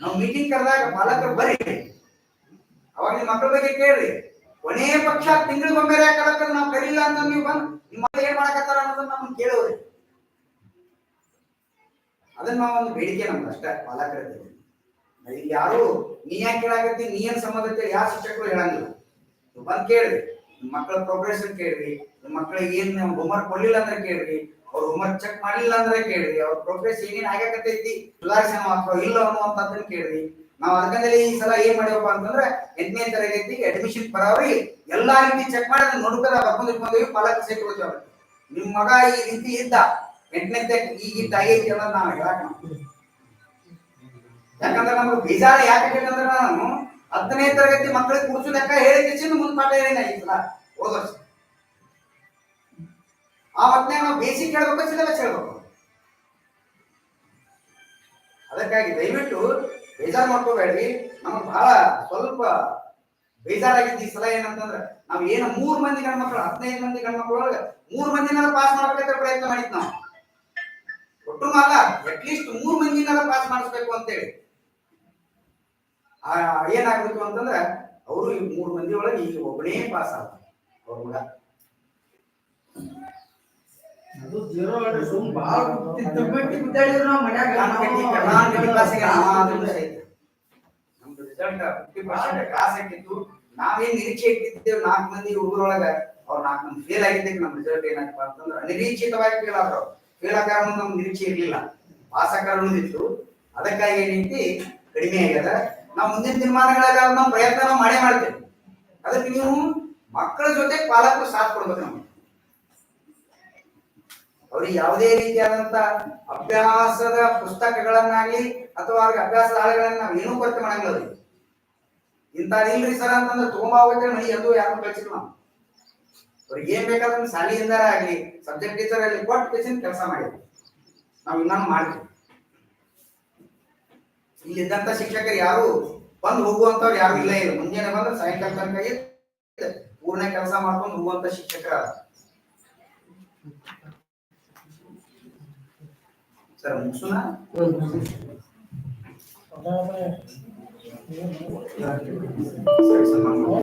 ನಾವು ಮೀಟಿಂಗ್ ಕರೆದಾಗ ಪಾಲಕರು ಬರ್ರಿ. ಅವಾಗ ನಿಮ್ಮ ಮಕ್ಕಳ ಬಗ್ಗೆ ಕೇಳ್ರಿ. ಕೊನೆಯ ಪಕ್ಷ ತಿಂಗಳಿಗೊಮ್ಮೆ ಯಾಕಲಕ್ಕ ನಾವು ಕರೀಲ್ಲ ಅಂತ ನೀವು ಬಂದು ನಿಮ್ಮ ಏನು ಏನ್ ಮಾಡಕತ್ತಾರ ಅನ್ನೋದನ್ನ ನಮ್ಗೆ ಕೇಳೋರಿ ಅದನ್ನ ನಾವು ಒಂದು ಬೇಡಿಕೆ ನಮ್ದು ಅಷ್ಟೇ ಇಲ್ಲಿ ಯಾರು ನೀ ಯಾಕೆ ಕೇಳಾಕತ್ತಿ, ನೀ ಏನ್ ಸಂಬಂಧ ಯಾವ ಶಿಕ್ಷಕರು ಹೇಳಂಗಿಲ್ಲ. ಬಂದ್ ಕೇಳ್ರಿ. ನಿಮ್ಮ ಮಕ್ಕಳ ಪ್ರೋಗ್ರೆಸ್ ಕೇಳ್ರಿ. ನಿಮ್ಮ ಮಕ್ಕಳಿಗೆ ಏನ್ ಹೋಮ್ವರ್ಕ್ ಕೊಡ್ಲಿಲ್ಲ ಅಂದ್ರೆ ಕೇಳ್ರಿ. ಅವ್ರ ಹೋಮ್ವರ್ಕ್ ಚೆಕ್ ಮಾಡಿಲ್ಲ ಅಂದ್ರೆ ಕೇಳ್ರಿ ಅವ್ರ ಪ್ರೋಗ್ರೆಸ್ ಏನೇನ್ ಆಗ್ಯಾಕತ್ತೈತಿ, ಸುಧಾರಿಸಣ ಅಥವಾ ಇಲ್ಲ ಅನ್ನುವಂಥದ್ದನ್ನ ಕೇಳ್ರಿ ನಾವು ಅದಕ್ಕಂದ್ರೆ ಈ ಸಲ ಏನ್ ಮಾಡಿವಪ್ಪ ಅಂತಂದ್ರೆ, ಎಂಟನೇ ತರಗತಿಗೆ ಅಡ್ಮಿಷನ್ ಪರವಾಗಿ ಎಲ್ಲಾ ರೀತಿ ಚೆಕ್ ಮಾಡಿ ಅದನ್ನ ನೋಡ್ಕೊಂಡ ಬರ್ಕೊಂಡು ಇಟ್ಕೊಂಡೇವಿ ಪಾಲಕ ಹೋಗ್ತೇವೆ ನಿಮ್ ಮಗ ಈ ರೀತಿ ಇದ್ದ, ಎಂಟನೇ ಈಗ ಇದ್ದ ಆಗೈತಿ ಅನ್ನೋದು ನಾವು ಹೇಳಕ್. ಯಾಕಂದ್ರೆ ನಮ್ಗೆ ಬೇಜಾರ ಯಾಕೆ ಬೇಕಂದ್ರೆ ನಾನು ಹತ್ತನೇ ತರಗತಿ ಮಕ್ಕಳಿಗೆ ಕುರ್ಸು ಲೆಕ್ಕ ಹೇಳಿ ಕಿಸಿಂದ ಮುಂದ್ ಪಾಠ ಹೇಳಿನ ಈ ಸಲ ಆ ನಾವು ಬೇಸಿಕ್ ಹೇಳ್ಬೇಕು ಸಿಲೆಬಸ್ ಹೇಳ್ಬೇಕು ಅದಕ್ಕಾಗಿ ದಯವಿಟ್ಟು ಬೇಜಾರು ಮಾಡ್ಕೋಬೇಡ್ರಿ. ನಮ್ಗೆ ಬಹಳ ಸ್ವಲ್ಪ ಬೇಜಾರಾಗಿದ್ದು ಈ ಸಲ ಏನಂತಂದ್ರೆ, ನಾವು ಏನು ಮೂರು ಮಂದಿ ಗಂಡ್ಮಕ್ಳು ಹದಿನೈದು ಮಂದಿ ಗಂಡ್ಮಕ್ಳು ಒಳಗೆ ಮೂರ್ ಮಂದಿನಾರ ಪಾಸ್ ಮಾಡ್ಬೇಕಂತ ಪ್ರಯತ್ನ ಮಾಡಿದ್ ನಾವು. ಒಟ್ಟು ಅಲ್ಲ ಅಟ್ಲೀಸ್ಟ್ ಮೂರು ಮಂದಿನಾರ ಪಾಸ್ ಮಾಡಿಸ್ಬೇಕು ಅಂತೇಳಿ. ಏನಾಗ್ಬೇಕು ಅಂತಂದ್ರೆ, ಅವರು ಈ ಮೂರು ಮಂದಿ ಒಳಗೆ ಈಗ ಒಬ್ಬನೇ ಪಾಸ್ ಆಗ್ತಾರೆ ಅವ್ರ ನಾವೇನ್ ನಿರೀಕ್ಷೆ ಇಟ್ಟಿದ್ದೇವೆ? ನಾಲ್ಕು ಮಂದಿ ಹುಡುಗರೊಳಗ ಅವ್ರ ನಾಲ್ಕು ಮಂದಿ ಫೇಲ್ ಆಗಿದ್ದಕ್ಕೆ ನಮ್ಮ ರಿಸಲ್ಟ್ ಏನಾಯ್ತಪ್ಪ ಅಂತಂದ್ರೆ ಅನಿರೀಕ್ಷಿತವಾಗಿ ಫೇಲ್ ಆದ್ರು ಫೇಲ್ ಆಗಾರ ನಮ್ಗೆ ನಿರೀಕ್ಷೆ ಇರ್ಲಿಲ್ಲ. ಪಾಸ್ ಆಕಾರ ಇತ್ತು ಅದಕ್ಕಾಗಿ ಏನೈತಿ ಕಡಿಮೆ ಆಗ್ಯದ. ನಾವು ಮುಂದಿನ ತೀರ್ಮಾನಗಳಾಗ ನಾವು ಪ್ರಯತ್ನ ಮಾಡೇ ಮಾಡ್ತೇವೆ. ಅದಕ್ಕೆ ನೀವು ಮಕ್ಕಳ ಜೊತೆ ಪಾಲಕರು ಸಾಥ್ ಕೊಡ್ಬೇಕು ನಮ್ಗೆ. ಅವ್ರಿಗೆ ಯಾವುದೇ ರೀತಿಯಾದಂತ ಅಭ್ಯಾಸದ ಪುಸ್ತಕಗಳನ್ನಾಗ್ಲಿ ಅಥವಾ ಅವ್ರಿಗೆ ಅಭ್ಯಾಸದ ಹಾಳೆಗಳನ್ನ ನಾವು ಏನೂ ಕೊರತೆ ಮಾಡಂಗಿಲ್ಲ ಇಲ್ರಿ ಸರ್ ಅಂತಂದ್ರೆ ತುಂಬಾ ಹೋಗ್ತೇವೆ ಮನೆ ಅದು ಯಾರು ಕಳ್ಸಿಲ್ಲ ನಾವು. ಅವ್ರಿಗೆ ಏನ್ ಬೇಕಾದ್ರೆ ಶಾಲೆಯಿಂದ ಆಗ್ಲಿ ಸಬ್ಜೆಕ್ಟ್ ಟೀಚರ್ ಆಗಲಿ ಕೊಟ್ಟು ಕೆಲಸ ಮಾಡಿದ್ವಿ ನಾವು ಇನ್ನೂ ಮಾಡ್ತೀವಿ. ಇಲ್ಲಿದ್ದಂತ ಶಿಕ್ಷಕರು ಯಾರು ಬಂದು ಹೋಗುವಂತವ್ರು ಯಾರು ಇಲ್ಲ ಇಲ್ಲ. ಮುಂಜಾನೆ ಬಂದ್ರೆ ಸಾಯಂಕಾಲ ತನಕ ಪೂರ್ಣ ಕೆಲಸ ಮಾಡ್ಕೊಂಡು ಹೋಗುವಂತ ಶಿಕ್ಷಕರ ಸರ್ ಮುಗಿಸೋಣ ಸರಿ ಸರ್ ನಾನು